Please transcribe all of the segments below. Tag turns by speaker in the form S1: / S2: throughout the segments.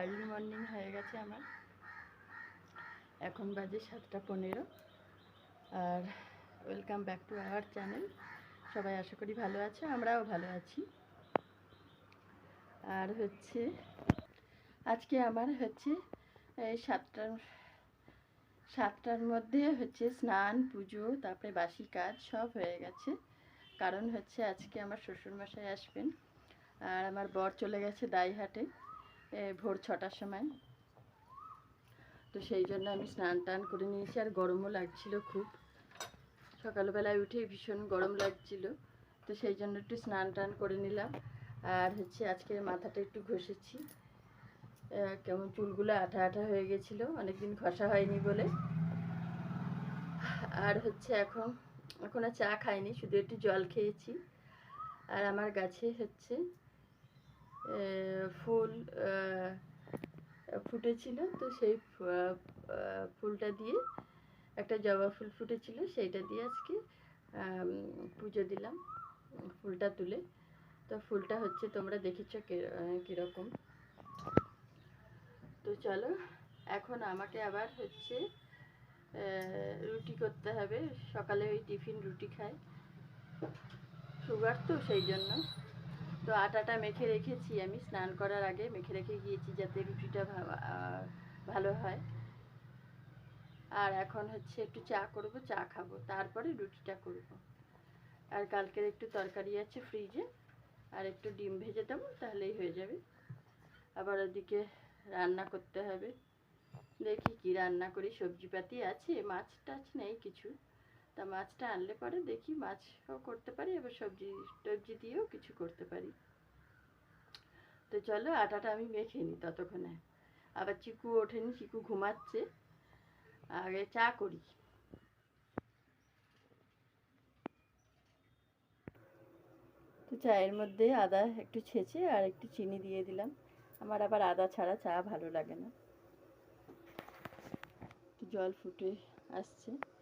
S1: Early morning হয়ে গেছে আমার। এখন বাজে সাতটা পনেরো। আর welcome back to our channel সবাই আশা করি ভালো আছে, আমরাও ভালো আছি। আর হচ্ছে, আজকে আমার হচ্ছে, এই সাতটার সাতটার মধ্যে হচ্ছে স্নান, পুজো, তারপরে বাসি কাজ সব হয়ে গেছে। কারণ হচ্ছে আজকে আমার শ্বশুরমশাই আসবেন। আর আমার বর চলে গেছে দাইহাটে। ভোর ছটার সময়। তো সেই জন্য আমি স্নান টান করে নিয়েছি, আর গরমও লাগছিল খুব। সকালবেলায় উঠে ভীষণ গরম লাগছিল, তো সেই জন্য একটু স্নান টান করে নিলাম। আর হচ্ছে আজকে মাথাটা একটু ঘষেছি। কেমন চুলগুলো আঠা আঠা হয়ে গেছিল, অনেকদিন ঘষা হয়নি বলে। আর হচ্ছে এখন এখন আর চা খাইনি, শুধু একটু জল খেয়েছি। আর আমার গাছে হচ্ছে ফুল ফুটেছিল। তো সেই ফুলটা দিয়ে একটা জবা ফুল ফুটেছিল। সেইটা দিয়ে আজকে পুজো দিলাম ফুলটা তুলে। তো ফুলটা হচ্ছে তোমরা দেখেছ কীরকম। তো চলো, এখন আমাকে আবার হচ্ছে রুটি করতে হবে। সকালে ওই টিফিন রুটি খাই। সুগার তো সেই জন্য। তো আটাটা মেখে রেখেছি আমি, স্নান করার আগে মেখে রেখে গিয়েছি যাতে রুটিটা ভালো হয়। আর এখন হচ্ছে একটু চা করব, চা খাব, তারপরে রুটিটা করব। আর কালকের একটু তরকারি আছে ফ্রিজে, আর একটু ডিম ভেজে দেবো, তাহলেই হয়ে যাবে। আবার ওদিকে রান্না করতে হবে। দেখি কি রান্না করি, সবজিপাতি আছে, মাছ টাছ নেই কিছু। তা মাছটা আনলে পরে দেখি মাছও করতে পারি, আবার সবজি, টবজি দিয়েও কিছু করতে পারি। তো চলো আটাটা আমি মেখে নিই ততক্ষণে। আবার চিকু ওঠেনি, চিকু ঘুমাচ্ছে। আগে চা করি। তো চায়ের মধ্যে আদা একটু ছেঁচে আর একটু চিনি দিয়ে দিলাম। আমার আবার আদা ছাড়া চা ভালো লাগে না। জল ফুটে আসছে।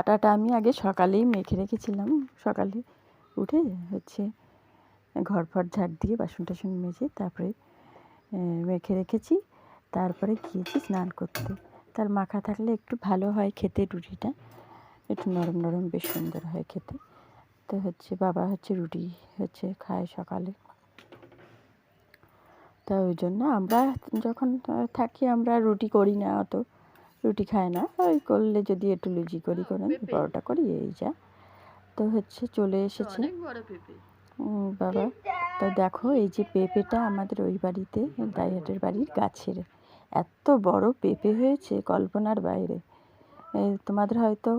S1: আটাটা আমি আগে সকালেই মেখে রেখেছিলাম। সকালে উঠে হচ্ছে ঘর ফর ঝাড় দিয়ে বাসন টাসন মেজে তারপরে মেখে রেখেছি। তারপরে গিয়েছি স্নান করতে। তার মাখা থাকলে একটু ভালো হয় খেতে রুটিটা। একটু নরম নরম বেশ সুন্দর হয় খেতে। তো হচ্ছে বাবা হচ্ছে রুটি হচ্ছে খায় সকালে। তা ওই জন্য আমরা যখন থাকি আমরা রুটি করি না অত। রুটি খায় না। ওই করলে যদি একটু লুচি করি করে
S2: পেঁপে।
S1: পরোটা করি এই যা। তো হচ্ছে চলে এসেছে। বাবা তো দেখো এই যে পেঁপেটা আমাদের ওই বাড়িতে দাইহাটের বাড়ির গাছের। এত বড় পেঁপে হয়েছে কল্পনার বাইরে। তোমাদের হয়তো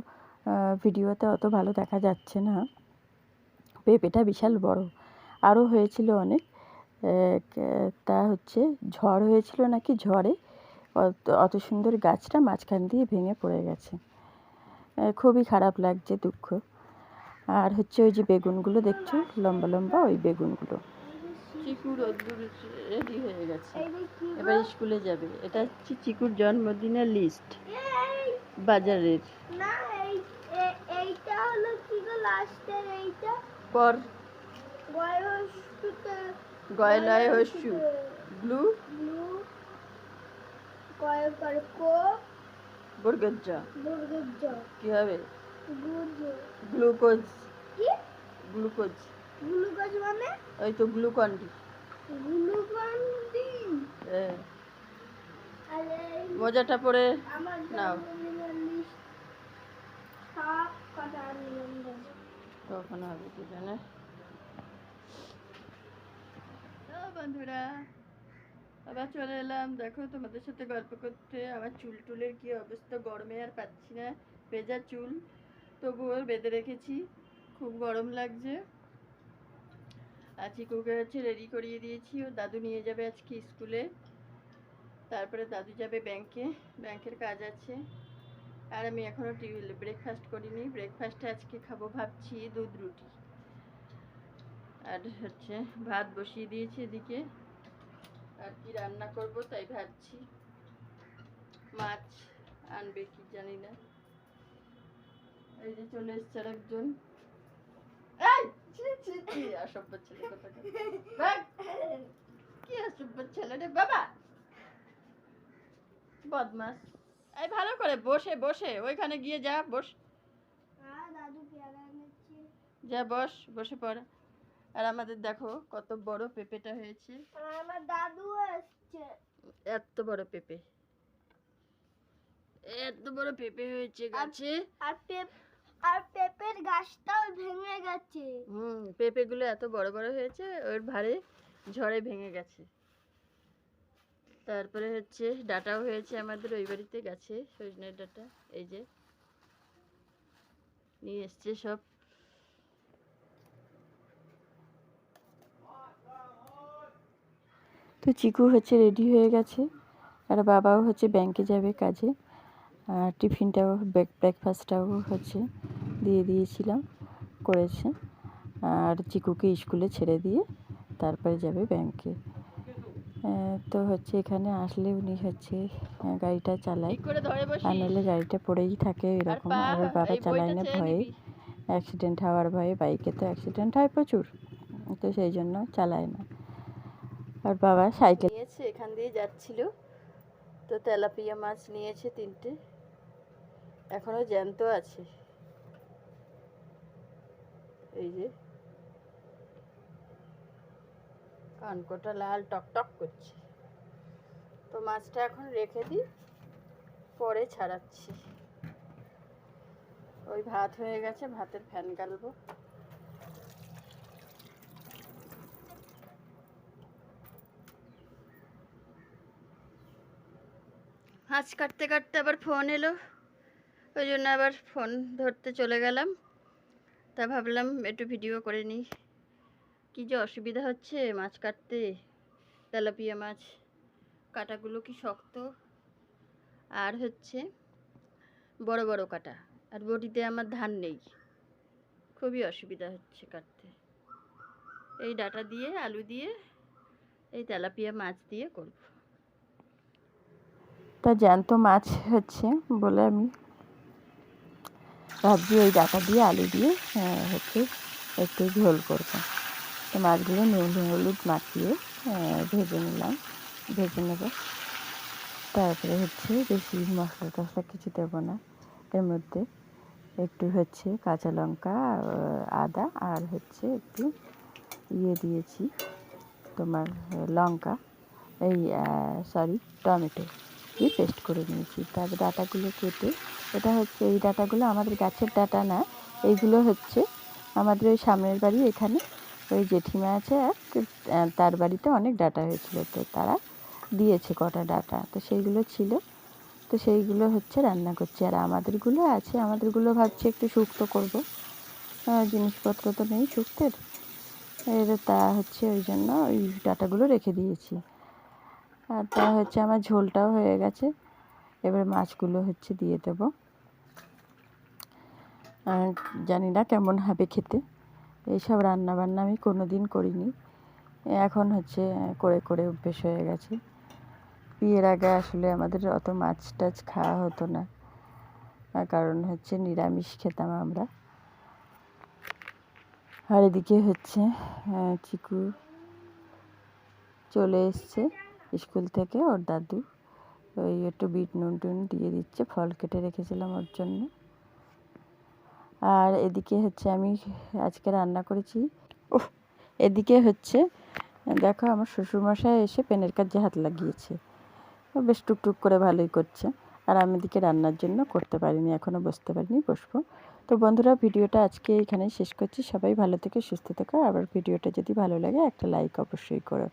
S1: ভিডিওতে অত ভালো দেখা যাচ্ছে না। পেঁপেটা বিশাল বড়। আরও হয়েছিল অনেক। তা হচ্ছে ঝড় হয়েছিল নাকি ঝড়ে? অত অত সুন্দর গাছটা মাঝখান দিয়ে ভেঙে পড়ে গেছে। খুবই খারাপ লাগছে দুঃখ। আর হচ্ছে ওই যে বেগুনগুলো দেখছ? লম্বা লম্বা ওই বেগুনগুলো। চিকুর রেডি হয়ে গেছে। এবার স্কুলে যাবে। এটা হচ্ছে চিকুর জন্মদিনের লিস্ট বাজারের। পর। গয়লায় হস্যু। ব্লু
S3: ব্লু কয় করে কো।
S1: বর্গজ্জা।
S3: জ
S1: কি হবে গ্লুকোজ।
S3: কি?
S1: গ্লুকোজ।
S3: গ্লুকোজ মানে?
S1: ওই তো
S3: গ্লুকন ডি আর এই
S1: মজাটা পরে
S3: আমার
S1: নাও। কখন হবে কি জানে? বন্ধুরা আবার চলে এলাম। দেখো, তোমাদের সাথে গল্প করতে। আমার চুল টুলের কি অবস্থা? গরমে আর পাচ্ছি না। ভেজা চুল। তবুও বেঁধে রেখেছি। খুব গরম লাগছে। আর চিকুকে হচ্ছে রেডি করিয়ে দিয়েছি। ও দাদু নিয়ে যাবে আজকে স্কুলে তারপরে দাদু যাবে ব্যাংকে ব্যাংকের কাজ আছে। আর আমি এখনও ব্রেকফাস্ট করিনি। ব্রেকফাস্টে আজকে খাব ভাবছি দুধ রুটি। আর হচ্ছে ভাত বসিয়ে দিয়েছি এদিকে। কি রান্না করব তাই ভাবছি। মাছ আনবে কি জানি না। এই যে চলে এসছে আর একজন অসভ্য ছেলে কি অসভ্য ছেলে রে বাবা। বদমাস। এই ভালো করে বসে বসে ওইখানে গিয়ে যা বস।
S3: আর এনেছে
S1: যা বস বসে পড়। আর আমাদের দেখো কত বড় পেঁপেটা হয়েছে।
S3: আমার দাদু আসছে।
S1: এত বড় পেঁপে। এত বড় পেঁপে হয়েছে গাছে।
S3: আর পেপ আর পেঁপের গাছটাও ভেঙে গেছে।
S1: হুম পেঁপেগুলো এত বড় বড় হয়েছে ওর ভারে ঝড়ে ভেঙে গেছে। তারপরে হচ্ছে ডাটাও হয়েছে আমাদের ওই বাড়িতে গাছে সজনের ডাটা এই যে। নিয়ে এসছে সব। তো চিকু হচ্ছে রেডি হয়ে গেছে আর বাবাও হচ্ছে ব্যাংকে যাবে কাজে আর টিফিনটাও ব্রেকফাস্টটাও হচ্ছে দিয়ে দিয়েছিলাম করেছে আর চিকুকে স্কুলে ছেড়ে দিয়ে তারপরে যাবে ব্যাংকে তো হচ্ছে এখানে আসলে উনি হচ্ছে গাড়িটা চালায় আর নাহলে গাড়িটা পড়েই থাকে এরকম আর বাবা চালায় না ভয়ে অ্যাক্সিডেন্ট হওয়ার ভয়ে বাইকে তো অ্যাক্সিডেন্ট হয় প্রচুর তো সেই জন্য চালায় না। আর বাবা সাইকেল নিয়েছে, এখান দিয়ে যাচ্ছিল। তো তেলাপিয়া মাছ নিয়েছে তিনটে। এখনও জ্যান্ত আছে। এই যে। কানকোটা লাল টকটক করছে। তো মাছটা এখন রেখে দিই, পরে ছাড়াচ্ছি। ওই ভাত হয়ে গেছে, ভাতের ফ্যান গালবো। মাছ কাটতে কাটতে আবার ফোন এলো। ওই জন্য আবার ফোন ধরতে চলে গেলাম। তা ভাবলাম একটু ভিডিও করে নিই। কী যে অসুবিধা হচ্ছে মাছ কাটতে? তেলাপিয়া মাছ কাটাগুলো কি শক্ত? আর হচ্ছে বড় বড় কাটা। আর বটিতে আমার ধান নেই। খুবই অসুবিধা হচ্ছে কাটতে। এই ডাটা দিয়ে, আলু দিয়ে, এই তেলাপিয়া মাছ দিয়ে করব। তা জ্যান্ত মাছ হচ্ছে বলে আমি ভাবছি ওই ডাটা দিয়ে আলু দিয়ে হচ্ছে একটু ঝোল করব। তো মাছগুলো নুন, হলুদ মাখিয়ে ভেজে নিলাম, ভেজে নেব। তারপরে হচ্ছে বেশি মশলা টশলা কিছু দেবো না। এর মধ্যে একটু হচ্ছে কাঁচা লঙ্কা আদা আর হচ্ছে একটু ইয়ে দিয়েছি তোমার লঙ্কা, এই সরি টমেটো। দিয়ে পেস্ট করে নিয়েছি। তারপর ডাটাগুলো কেটে এটা হচ্ছে এই ডাটাগুলো আমাদের গাছের ডাটা না এইগুলো হচ্ছে আমাদের ওই সামনের বাড়ি এখানে ওই জেঠিমা আছে আহ, তার বাড়িতে অনেক ডাটা হয়েছিল। তো তারা দিয়েছে কটা ডাটা। তো সেইগুলো ছিল। তো সেইগুলো হচ্ছে রান্না করছি। আর আমাদেরগুলো আছে আমাদেরগুলো ভাবছি একটু শুক্তো করব। জিনিসপত্র তো নেই শুক্তের। এর তা হচ্ছে ওই জন্য ওই ডাটাগুলো রেখে দিয়েছি। আর তা হচ্ছে আমার ঝোলটাও হয়ে গেছে। এবার মাছগুলো হচ্ছে দিয়ে দেবো। জানি না কেমন হবে খেতে। এইসব রান্না বান্না আমি কোনো দিন করিনি। এখন হচ্ছে করে করে অভ্যেস হয়ে গেছে। বিয়ের আগে আসলে আমাদের অত মাছ টাছ খাওয়া হতো না। কারণ হচ্ছে নিরামিষ খেতাম আমরা। আর এদিকে হচ্ছে চিকু চলে এসছে। স্কুল থেকে ওর দাদু ওই একটু বিট নুন টুন দিয়ে দিচ্ছে, ফল কেটে রেখেছিলাম ওর জন্য। আর এদিকে হচ্ছে আমি আজকে রান্না করেছি। ওহ এদিকে হচ্ছে, দেখো আমার শ্বশুরমশাই এসে পেনের কাজে হাত লাগিয়েছে। বেশ টুকটুক করে ভালোই করছে। আর আমি এদিকে রান্নার জন্য করতে পারিনি এখনও বসতে পারিনি, বসবো। তো বন্ধুরা, ভিডিওটা আজকে এখানেই শেষ করছি। সবাই ভালো থেকে সুস্থ থেকো। আবার ভিডিওটা যদি ভালো লাগে, একটা লাইক অবশ্যই করো।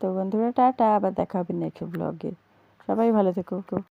S1: তো বন্ধুরা টাটা। আবার দেখা হবে নেক্সট ব্লগে সবাই ভালো থেকো